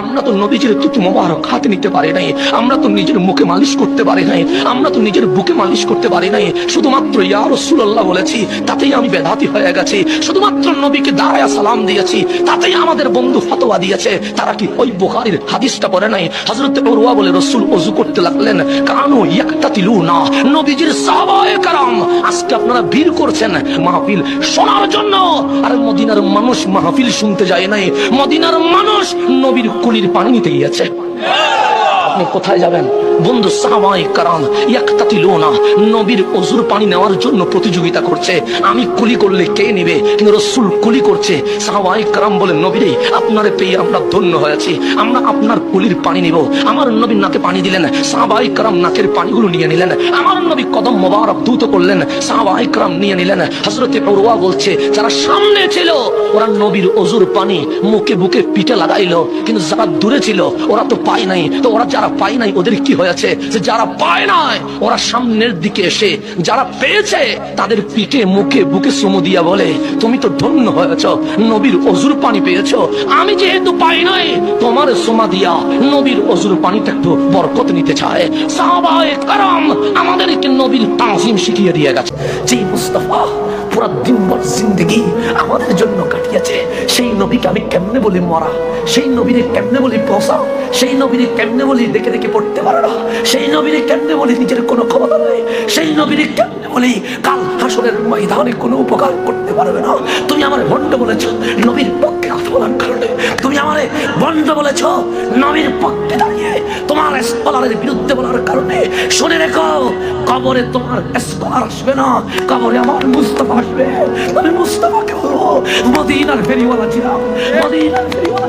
আমরা তো নবীজির তুতু মোবারক হাতে নিতে পারি নাই। আমরা তো নিজের মুখে মালিশ করতে পারি নাই। আমরা তো নিজের বুকে মালিশ করতে পারি নাই। শুধুমাত্র ইয়া রসুল্লাহ বলেছি, তাতেই আমি বেদাতি হয়ে গেছি। শুধুমাত্র নবীকে দাঁড়ায় সালাম দিয়েছি, তাতেই আমাদের বন্ধু ফতোয়া দিয়েছে। তারা কি ওই বুখারির হাদিসটা পড়ে নাই? হজরত বরুয়া বলে রসুল অজু করতে লাগলেন, কানু একটা তিলু না নবীজির সাহাবায়ে কারাম, আজকে আপনারা ভিড় করছেন মাহফিল শোনার জন্য। আর মদিনার মানুষ মাহফিল শুনতে যায় নাই। মদিনার মানুষ নবীর কুলির পানি নিতে গিয়েছে আপনি কোথায় যাবেন? বন্ধু সাহাবাই কারাম, ইয়াকতাতিলুনা, নবীর অজুর পানি নেওয়ার জন্য প্রতিযোগিতা করছে। আমি কুলি করলে কে নেবে? কিন্তু রসুল কুলি করছে। সাহাবাই কারাম বলে নবীরে, আপনারে পেয়ে আমরা ধন্য হয়েছি। আমরা আপনার কুলির পানি নিব। আমার নবীর নাকে পানি দিলেন সাহাবাই কারাম নাকের পানিগুলো নিয়ে নিলেন। আমার নবী কদম মোবারক দ্রুত করলেন সাহাবাই কারাম নিয়ে নিলেন। হজরতে পড়ুয়া বলছে, যারা সামনে ছিল, ওরা নবীর অজুর পানি মুখে বুকে পিঠে লাগাইলো, কিন্তু যারা দূরে ছিল, ওরা তো পায় নাই। তো ওরা যারা পায় নাই, ওদের কি হয়েছে যে যারা পায় নাই, ওরা সামনের দিকে এসে যারা পেয়েছে, তাদের পিঠে, মুখে, বুকে সুমু দিয়া বলে, তুমি তো ধন্য হয়েছ, নবীর অজুর পানি পেয়েছ। আমি যেহেতু পাই নাই, তোমার সোমা দিয়া নবীর অজুর পানিটা একটু বরকত নিতে চায়। সাহাবায়ে কারাম আমাদেরকে নবীর তাজিম শিখিয়ে দিয়ে গেছে। যে মুস্তাফা পুরা দিনভর জিন্দগি আমাদের জন্য কাটিয়েছে, সেই নবীকে আমি কেমনে বলি মরা? সেই নবীরে কেমনে বলি পৌঁছা? সেই নবীরে কেমনে বলি দেখে দেখে পড়তে পারো সেই নবীরে কেমনে বলি নিজের কোনো ক্ষমতা নেই। সেই নবীরে কেমনে বলি কাল হাসরের ময়দানে কোনো উপকার করতে পারবে না। তুমি আমার ভণ্ড বলেছ, নবীর পক্ষে কথা কারণে। তুমি আমারে বন্ধ বলেছ, নবীর পক্ষে দাঁড়িয়ে তোমার স্কলারের বিরুদ্ধে বলার কারণে। শুনে রেখো, কবরে তোমার স্কলার আসবে না, কবরে আমার মুস্তফা আসবে। আমি মুস্তফাকে বলব, মদিনার ফেরিওয়ালা ছিলাম, মদিনার ফেরিওয়ালা।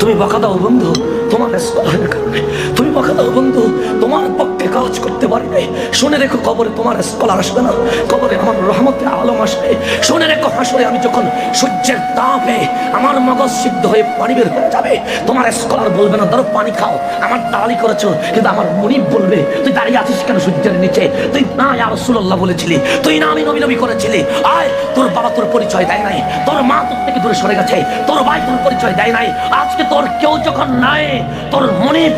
তুমি বকা দাও বন্ধু, তোমার স্কলারের কারণে। তুমি বকা দাও বন্ধু, তোমার পক্ষে কাজ করতে পারি নাই। শুনে রেখো কবরে তোমার স্কলার আসবে না। কবরে আমার রহমতে আলম আসবে। শুনে রেখো হাসরে আমি যখন সূর্যের তাপে আমার মগজ সিদ্ধ হয়ে পানি বের হয়ে যাবে, তোমার স্কলার বলবে না, ধরো পানি খাও, আমার দালালি করেছ, কিন্তু আমার মনিব বলবে, তুই দাঁড়িয়ে আছিস কেন সূর্যের নিচে? তুই না আর রাসূলুল্লাহ বলেছিলি, তুই না, আমি নবী নবী করেছিলি। আয়, তোর বাবা তোর পরিচয় দেয় নাই, তোর মা তোর থেকে দূরে সরে গেছে, তোর ভাই তোর পরিচয় দেয় নাই, আজকে তোর কেউ যখন নাই তোর মনির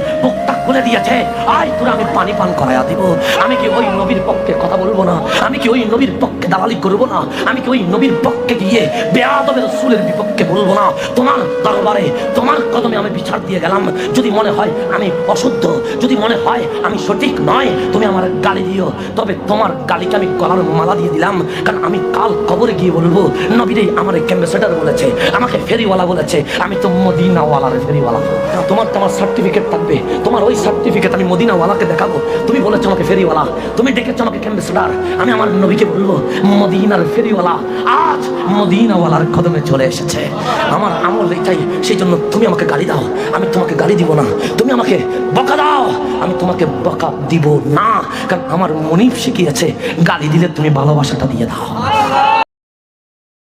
খুলে দিয়েছে, আয়, তোর আমি পানি পান করাইয়া দিব। আমি কি ওই নবীর পক্ষে কথা বলব না? আমি কি ওই নবীর পক্ষে দালালি করব না? আমি কি ওই নবীর পক্ষে গিয়ে বেয়াদবের রসুলের বিপক্ষে বলব না? তোমার দরবারে, তোমার কদমে আমি বিচার দিয়ে গেলাম। যদি মনে হয় আমি অশুদ্ধ, যদি মনে হয় আমি সঠিক নয়, তুমি আমার গালি দিও। তবে তোমার গালিকে আমি গলার মালা দিয়ে দিলাম। কারণ আমি কাল কবরে গিয়ে বলব, নবীরে, আমার ক্যাম্বাসেডার বলেছে, আমাকে ফেরিওয়ালা বলেছে, আমি তো মদিনাওয়ালার ফেরিওয়ালা। তোমার তোমার সার্টিফিকেট থাকবে, তোমার ওই সার্টিফিকেট আমি মদিনাওয়ালাকে দেখাবো। তুমি বলেছ আমাকে ফেরিওয়ালা। তুমি ডেকেছো আমাকে ক্যাম্বাসেডার আমি আমার নবীকে বলব, মদিনার ফেরিওয়ালা, আজ মদিনাওয়ালার কদমে চলে এসেছে। আমার আমল এটাই, সেই জন্য তুমি আমাকে গালি দাও। আমি তোমাকে গালি দিব না। তুমি আমাকে বকা দাও। আমি তোমাকে বকা দিব না। কারণ আমার মনিব শিখিয়েছে, গালি দিলে তুমি ভালোবাসাটা দিয়ে দাও।